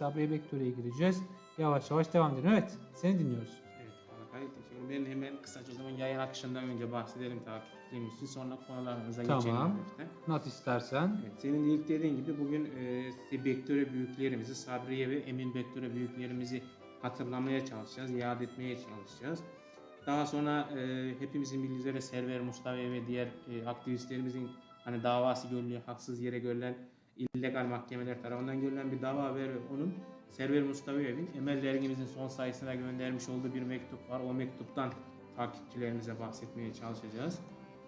Sabriye Bektöre'ye gireceğiz. Yavaş yavaş devam edelim. Evet seni dinliyoruz. Evet, Alakay teşekkür hemen kısaca o zaman yayın akışından önce bahsedelim takipçilerimiz için. Sonra konularımıza Tamam. geçelim. hafiften. Not istersen. Evet, senin ilk dediğin gibi bugün e, Bektöre büyüklerimizi, Sabriye ve Emin Bektöre büyüklerimizi hatırlamaya çalışacağız, yad etmeye çalışacağız. Daha sonra e, hepimizin bildiği üzere Server Mustafa ve diğer e, aktivistlerimizin hani davası görülüyor, haksız yere görülen illegal mahkemeler tarafından görülen bir dava ve onun Server Mustafa'nın Emel dergimizin son sayısına göndermiş olduğu bir mektup var. O mektuptan takipçilerimize bahsetmeye çalışacağız.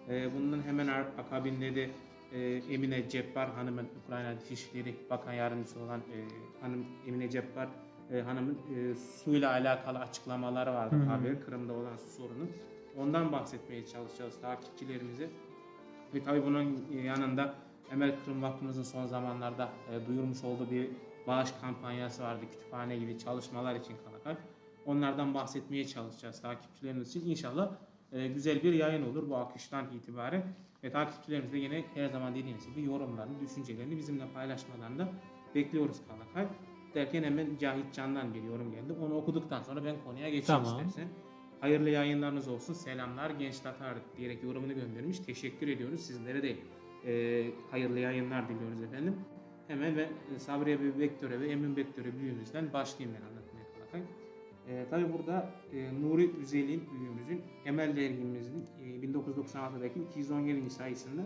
E, bunun hemen akabinde de e, Emine Cebbar Hanım'ın Ukrayna Dışişleri Bakan Yardımcısı olan e, hanım Emine Cebbar e, Hanım'ın e, suyla alakalı açıklamaları vardı haber Kırım'da olan su sorunu. Ondan bahsetmeye çalışacağız takipçilerimize. Ve tabii bunun yanında Emel Kırım Vakfımızın son zamanlarda e, duyurmuş olduğu bir bağış kampanyası vardı. Kütüphane gibi çalışmalar için Kalakay. Onlardan bahsetmeye çalışacağız takipçilerimiz için. İnşallah e, güzel bir yayın olur bu akıştan itibaren. Ve takipçilerimiz de yine her zaman dediğimiz gibi yorumlarını, düşüncelerini bizimle paylaşmalarını da bekliyoruz Kalakay. Derken hemen Cahit Can'dan bir yorum geldi. Onu okuduktan sonra ben konuya geçeyim Tamam. istersen. Hayırlı yayınlarınız olsun. Selamlar genç Tatar diyerek yorumunu göndermiş. Teşekkür ediyoruz. Sizlere de e, hayırlı yayınlar diliyoruz efendim. Hemen ve Sabriye Bektöre ve Emin Bektöre büyüğümüzden başlayayım ben anlatmaya Kalakay. E, tabii burada e, Nuri Üzel'in büyüğümüzün Emel dergimizin e, 1996'daki 217. sayısında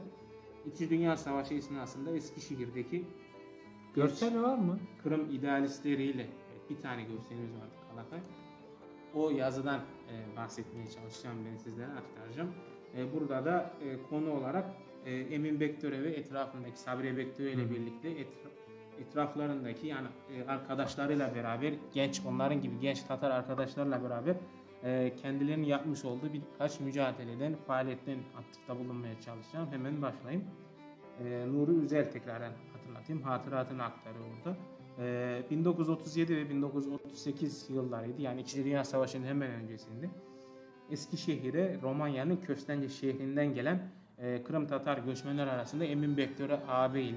İkinci Dünya Savaşı esnasında Eskişehir'deki Görsel var mı? Kırım idealistleriyle evet, bir tane görselimiz vardı Kalakay. O yazıdan e, bahsetmeye çalışacağım ben sizlere aktaracağım. E, burada da e, konu olarak e, Emin Bektöre ve etrafındaki Sabriye Bektöre ile birlikte etra- etraflarındaki yani e, arkadaşlarıyla beraber genç onların gibi genç Tatar arkadaşlarla beraber e, kendilerinin yapmış olduğu birkaç mücadeleden, faaliyetten atıfta bulunmaya çalışacağım. Hemen başlayayım. E, Nuri Üzel tekrardan hatırlatayım. Hatıratını aktarıyor orada. E, 1937 ve 1938 yıllarıydı. Yani İkinci Dünya Savaşı'nın hemen öncesinde. Eskişehir'e Romanya'nın Köstence şehrinden gelen e, Kırım Tatar göçmenler arasında Emin Bektöre ağabey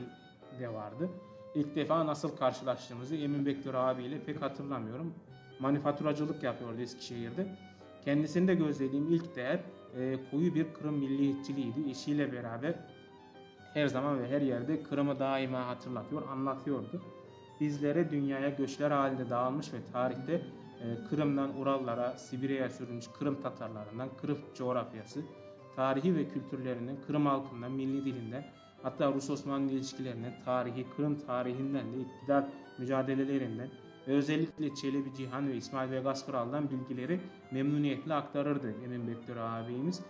de vardı. İlk defa nasıl karşılaştığımızı Emin Bektöre abiyle pek hatırlamıyorum. Manifaturacılık yapıyordu Eskişehir'de. Kendisinde gözlediğim ilk değer e, koyu bir Kırım milliyetçiliğiydi. Eşiyle beraber her zaman ve her yerde Kırım'ı daima hatırlatıyor, anlatıyordu. Bizlere dünyaya göçler halinde dağılmış ve tarihte e, Kırım'dan Urallara, Sibirya'ya sürülmüş Kırım Tatarlarından, Kırım coğrafyası, tarihi ve kültürlerinden, Kırım halkından, milli dilinden, hatta Rus-Osmanlı ilişkilerinden, tarihi, Kırım tarihinden de iktidar mücadelelerinden ve özellikle Çelebi Cihan ve İsmail Vegas Kral'dan bilgileri memnuniyetle aktarırdı Emin Bektir ağabeyimiz.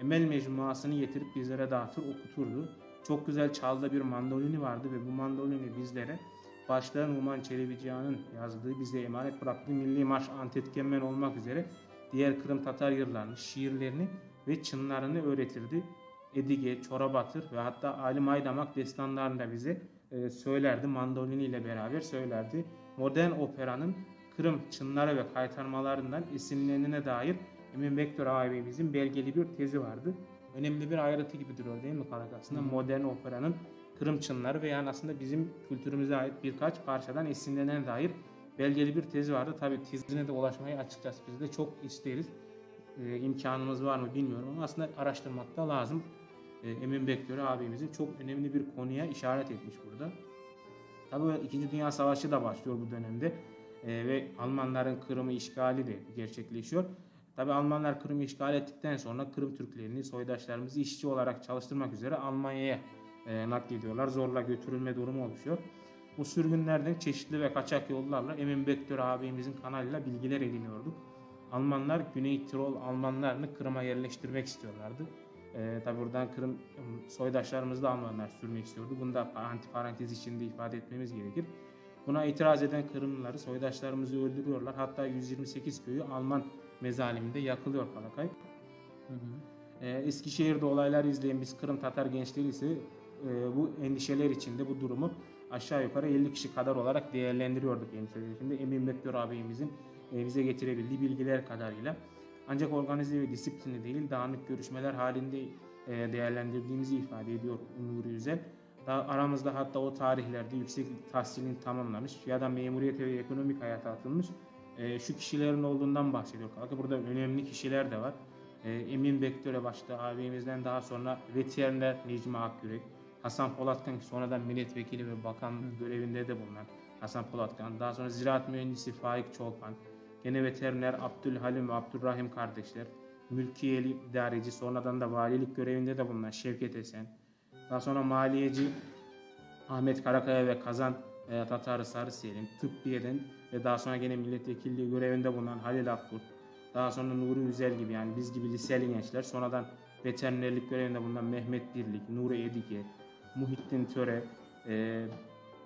Emel mecmuasını getirip bizlere dağıtır, okuturdu. Çok güzel çalda bir mandolini vardı ve bu mandolini bizlere başta Numan Çelebi Cihan'ın yazdığı, bize emanet bıraktığı Milli Marş Antetkemmen olmak üzere diğer Kırım Tatar yırlarını, şiirlerini ve çınlarını öğretirdi. Edige, Çorabatır ve hatta Ali Maydamak destanlarını da bize e, söylerdi. Mandolini ile beraber söylerdi. Modern operanın Kırım çınları ve kaytarmalarından esinlenene dair Emin Bektor ağabeyimizin belgeli bir tezi vardı. Önemli bir ayrıntı gibi duruyor değil mi Karak? Aslında modern operanın Kırım çınları ve yani aslında bizim kültürümüze ait birkaç parçadan esinlenene dair belgeli bir tezi vardı. Tabii tezine de ulaşmayı açıkçası biz de çok isteriz. Ee, imkanımız var mı bilmiyorum ama aslında araştırmak da lazım. Ee, Emin Bektöre abimizin çok önemli bir konuya işaret etmiş burada. Tabii İkinci Dünya Savaşı da başlıyor bu dönemde Ee, ve Almanların Kırım'ı işgali de gerçekleşiyor. Tabii Almanlar Kırım'ı işgal ettikten sonra Kırım Türklerini, soydaşlarımızı işçi olarak çalıştırmak üzere Almanya'ya e, naklediyorlar. Zorla götürülme durumu oluşuyor. Bu sürgünlerden çeşitli ve kaçak yollarla Emin Bektöre abimizin kanalıyla bilgiler ediniyorduk. Almanlar Güney Tirol Almanlarını Kırım'a yerleştirmek istiyorlardı. E, tabi buradan Kırım ım, soydaşlarımızı da Almanlar sürmek istiyordu. Bunu da antiparantez içinde ifade etmemiz gerekir. Buna itiraz eden Kırımlıları soydaşlarımızı öldürüyorlar. Hatta 128 köyü Alman mezaliminde yakılıyor Kalakay. Hı hı. Ee, Eskişehir'de olaylar izleyen biz Kırım Tatar gençleri ise e, bu endişeler içinde bu durumu aşağı yukarı 50 kişi kadar olarak değerlendiriyorduk endişeler içinde. Emin Bektor ağabeyimizin e, bize getirebildiği bilgiler kadarıyla. Ancak organize ve disiplinli değil dağınık görüşmeler halinde e, değerlendirdiğimizi ifade ediyor Nuri Yüzel. Daha aramızda hatta o tarihlerde yüksek tahsilini tamamlamış ya da memuriyete ve ekonomik hayata atılmış e, şu kişilerin olduğundan bahsediyor. Kanka burada önemli kişiler de var. Emin Bektöre başta abimizden daha sonra veteriner Necmi Akgürek, Hasan Polatkan sonradan milletvekili ve bakan görevinde de bulunan Hasan Polatkan, daha sonra ziraat mühendisi Faik Çolpan, gene veteriner Abdülhalim ve Abdurrahim kardeşler, mülkiyeli idareci sonradan da valilik görevinde de bulunan Şevket Esen, daha sonra maliyeci Ahmet Karakaya ve Kazan e, Tatarı Sarı Selim, tıbbiyeden ve daha sonra gene milletvekilliği görevinde bulunan Halil Akkurt, daha sonra Nuri Üzel gibi yani biz gibi liseli gençler, sonradan veterinerlik görevinde bulunan Mehmet Birlik, Nuri Edike, Muhittin Töre, e,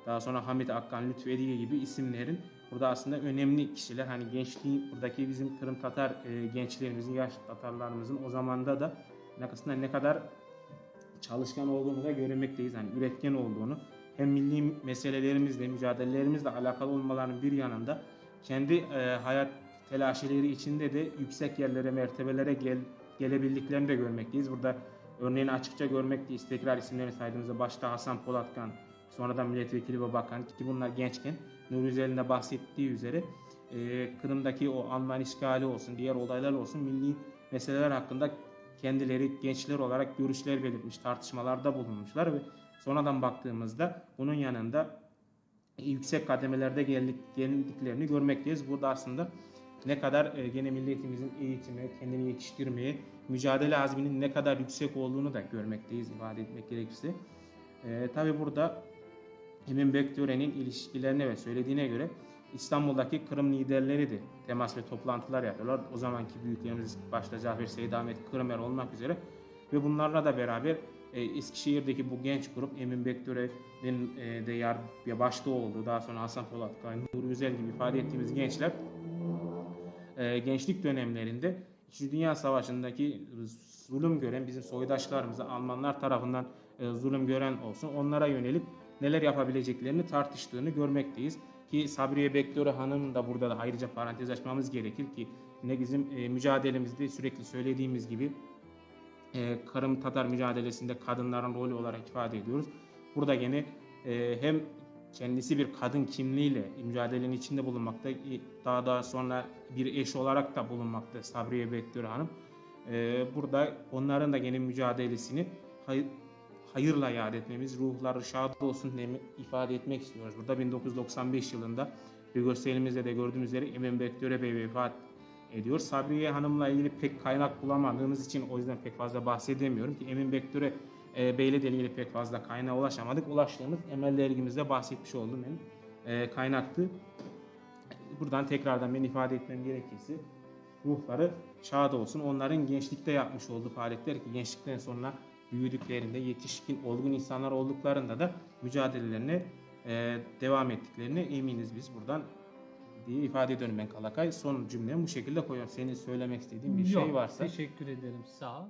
daha sonra Hamit Akkan, Lütfü Edike gibi isimlerin burada aslında önemli kişiler. Hani gençliği buradaki bizim Kırım Tatar e, gençlerimizin, yaş Tatarlarımızın o zamanda da aslında ne kadar çalışkan olduğunu da görmekteyiz. Hani üretken olduğunu hem milli meselelerimizle, mücadelelerimizle alakalı olmalarının bir yanında kendi e, hayat telaşileri içinde de yüksek yerlere, mertebelere gel, gelebildiklerini de görmekteyiz. Burada örneğin açıkça görmekteyiz. Tekrar isimlerini saydığımızda başta Hasan Polatkan, sonradan milletvekili ve bakan ki bunlar gençken Nuri Üzel'in de bahsettiği üzere e, Kırım'daki o Alman işgali olsun, diğer olaylar olsun milli meseleler hakkında kendileri gençler olarak görüşler belirtmiş, tartışmalarda bulunmuşlar ve sonradan baktığımızda bunun yanında yüksek kademelerde geldik, geldiklerini görmekteyiz. Burada aslında ne kadar e, gene milletimizin eğitime, kendini yetiştirmeye, mücadele azminin ne kadar yüksek olduğunu da görmekteyiz ifade etmek gerekirse. E, Tabi burada Emin Bektören'in ilişkilerine ve söylediğine göre İstanbul'daki Kırım liderleri de temas ve toplantılar yapıyorlar. O zamanki büyüklerimiz başta Cafer Seyit Ahmet Kırımer olmak üzere ve bunlarla da beraber e, Eskişehir'deki bu genç grup Emin Bektören'in e, de yar, ya başta olduğu daha sonra Hasan Polatkan, Nuri Üzel gibi ifade ettiğimiz gençler e, gençlik dönemlerinde İkinci Dünya Savaşı'ndaki zulüm gören bizim soydaşlarımıza Almanlar tarafından e, zulüm gören olsun onlara yönelik neler yapabileceklerini tartıştığını görmekteyiz. Ki Sabriye Bektöre Hanım da burada da ayrıca parantez açmamız gerekir ki ne bizim e, mücadelemizde sürekli söylediğimiz gibi Kırım Tatar mücadelesinde kadınların rolü olarak ifade ediyoruz. Burada gene e, hem kendisi bir kadın kimliğiyle mücadelenin içinde bulunmakta, daha daha sonra bir eş olarak da bulunmakta Sabriye Bektöre Hanım. E, burada onların da gene mücadelesini hay- hayırla yad etmemiz, ruhları şad olsun diye ifade etmek istiyoruz. Burada 1995 yılında bir gösterimizde de gördüğümüz üzere Emin Bektöre Bey vefat ediyor. Sabriye Hanım'la ilgili pek kaynak bulamadığımız için o yüzden pek fazla bahsedemiyorum ki Emin Bektöre e, Bey'le de ilgili pek fazla kaynağa ulaşamadık. Ulaştığımız Emel dergimizde bahsetmiş olduğum benim e, kaynaktı. Buradan tekrardan ben ifade etmem gerekirse ruhları şad olsun. Onların gençlikte yapmış olduğu faaliyetler ki gençlikten sonra büyüdüklerinde yetişkin, olgun insanlar olduklarında da mücadelelerine e, devam ettiklerine eminiz biz buradan diye ifade ediyorum ben Kalakay. Son cümlemi bu şekilde koyuyorum. Senin söylemek istediğin bir şey Yok, varsa. Teşekkür ederim. Sağ ol.